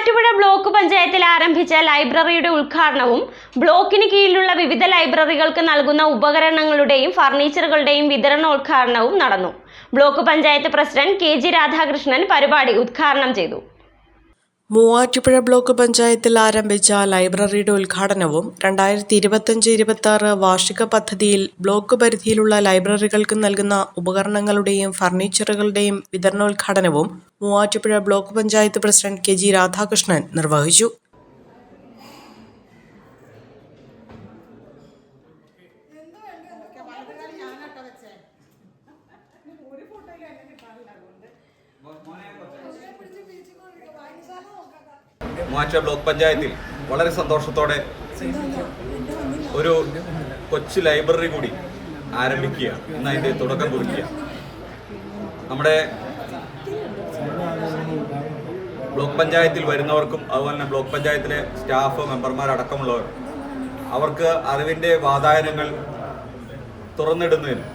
Muvattupuzha block പഞ്ചായത്തിൽ ആരംഭിച്ച ലൈബ്രറിയുടെ ഉദ്ഘാടനവും ബ്ലോക്കിന് കീഴിലുള്ള വിവിധ ലൈബ്രറികൾക്ക് നൽകുന്ന ഉപകരണങ്ങളുടെയും ഫർണിച്ചറുകളുടെയും വിതരണോദ്ഘാടനവും നടന്നു. Block panchayat president K G Radhakrishnan പരിപാടി ഉദ്ഘാടനം ചെയ്തു. മൂവാറ്റുപുഴ ബ്ലോക്ക് പഞ്ചായത്തിൽ ആരംഭിച്ച ലൈബ്രറിയുടെ ഉദ്ഘാടനവും രണ്ടായിരത്തി ഇരുപത്തഞ്ച് ഇരുപത്തി ആറ് വാർഷിക പദ്ധതിയിൽ ബ്ലോക്ക് പരിധിയിലുള്ള ലൈബ്രറികൾക്ക് നൽകുന്ന ഉപകരണങ്ങളുടെയും ഫർണിച്ചറുകളുടെയും വിതരണോദ്ഘാടനവും Muvattupuzha block panchayat president K G Radhakrishnan നിർവഹിച്ചു. മൂവാറ്റ ബ്ലോക്ക് പഞ്ചായത്തിൽ വളരെ സന്തോഷത്തോടെ ഒരു കൊച്ചു ലൈബ്രറി കൂടി ആരംഭിക്കുക. ഇന്ന് അതിന്റെ തുടക്കം കുറിക്കുക. നമ്മുടെ ബ്ലോക്ക് പഞ്ചായത്തിൽ വരുന്നവർക്കും അതുപോലെ തന്നെ ബ്ലോക്ക് പഞ്ചായത്തിലെ സ്റ്റാഫ് മെമ്പർമാരടക്കമുള്ളവർ അവർക്ക് അറിവിന്റെ വാതായനങ്ങൾ തുറന്നിടുന്നതിനും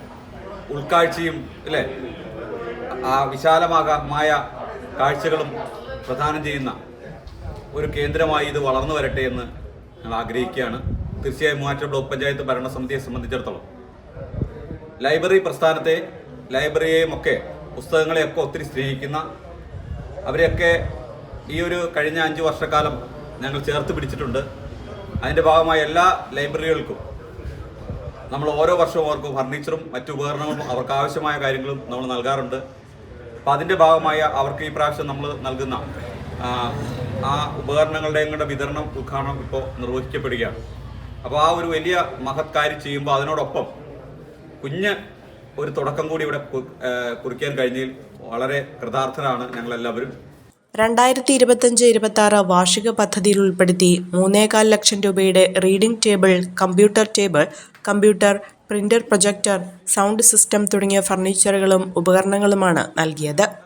ഉൾക്കാഴ്ചയും അല്ലേ ആ വിശാലമായ കാഴ്ചകളും പ്രദാനം ചെയ്യുന്ന ഒരു കേന്ദ്രമായി ഇത് വളർന്നു വരട്ടെ എന്ന് ഞങ്ങൾ ആഗ്രഹിക്കുകയാണ്. തീർച്ചയായും മൂവാറ്റ ബ്ലോക്ക് പഞ്ചായത്ത് ഭരണസമിതിയെ സംബന്ധിച്ചിടത്തോളം. ലൈബ്രറി പ്രസ്ഥാനത്തെ ലൈബ്രറിയെയും ഒക്കെ പുസ്തകങ്ങളെയൊക്കെ ഒത്തിരി സ്നേഹിക്കുന്ന അവരെയൊക്കെ ഈ ഒരു കഴിഞ്ഞ അഞ്ച് വർഷക്കാലം ഞങ്ങൾ ചേർത്ത് പിടിച്ചിട്ടുണ്ട്. അതിന്റെ ഭാഗമായ എല്ലാ ലൈബ്രറികൾക്കും നമ്മൾ ഓരോ വർഷവും അവർക്ക് ഫർണിച്ചറും മറ്റു ഉപകരണങ്ങളും അവർക്ക് ആവശ്യമായ കാര്യങ്ങളും നമ്മൾ നൽകാറുണ്ട്. അപ്പം അതിന്റെ ഭാഗമായ അവർക്ക് ഈ പ്രാവശ്യം നമ്മൾ നൽകുന്ന ആ, ഉപകരണങ്ങളുടെയും കൂടെ വിതരണം ഉദ്ഘാടനം ഇപ്പോൾ നിർവഹിക്കപ്പെടുകയാണ്. അപ്പോൾ ആ ഒരു വലിയ മഹത് ചെയ്യുമ്പോൾ അതിനോടൊപ്പം കുഞ്ഞ് ഒരു തുടക്കം കൂടി ഇവിടെ കുറിക്കാൻ കഴിഞ്ഞതിൽ വളരെ കൃതാർത്ഥരാണ് ഞങ്ങളെല്ലാവരും. രണ്ടായിരത്തി ഇരുപത്തഞ്ച് ഇരുപത്തി ആറ് വാർഷിക പദ്ധതിയിൽ ഉൾപ്പെടുത്തി മൂന്നേകാൽ ലക്ഷം രൂപയുടെ reading table computer table computer printer projector sound system തുടങ്ങിയ ഫർണിച്ചറുകളും ഉപകരണങ്ങളുമാണ് നൽകിയത്.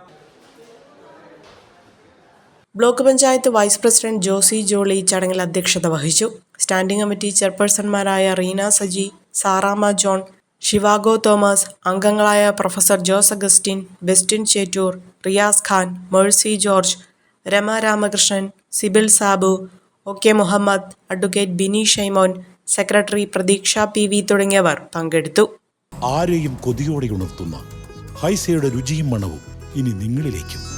Block panchayat vice president Josi Jolly ചടങ്ങിൽ അധ്യക്ഷത വഹിച്ചു. സ്റ്റാൻഡിംഗ് കമ്മിറ്റി ചെയർപേഴ്സൺമാരായ Reena Saji Saramma John Zhivago Thomas അംഗങ്ങളായ professor Jose Augustine Bestin Chettoor Riyas Khan Mercy George Rema Ramakrishnan Sibil Sabu O K Muhammad advocate Bini Shaimon secretary Pratheeksha P V തുടങ്ങിയവർ പങ്കെടുത്തു. ആരെയും കൊതിയോടെ ഉണർത്തുന്ന ഹൈസയുടെ രുചിയും മണവും ഇനി നിങ്ങളിലേക്കും.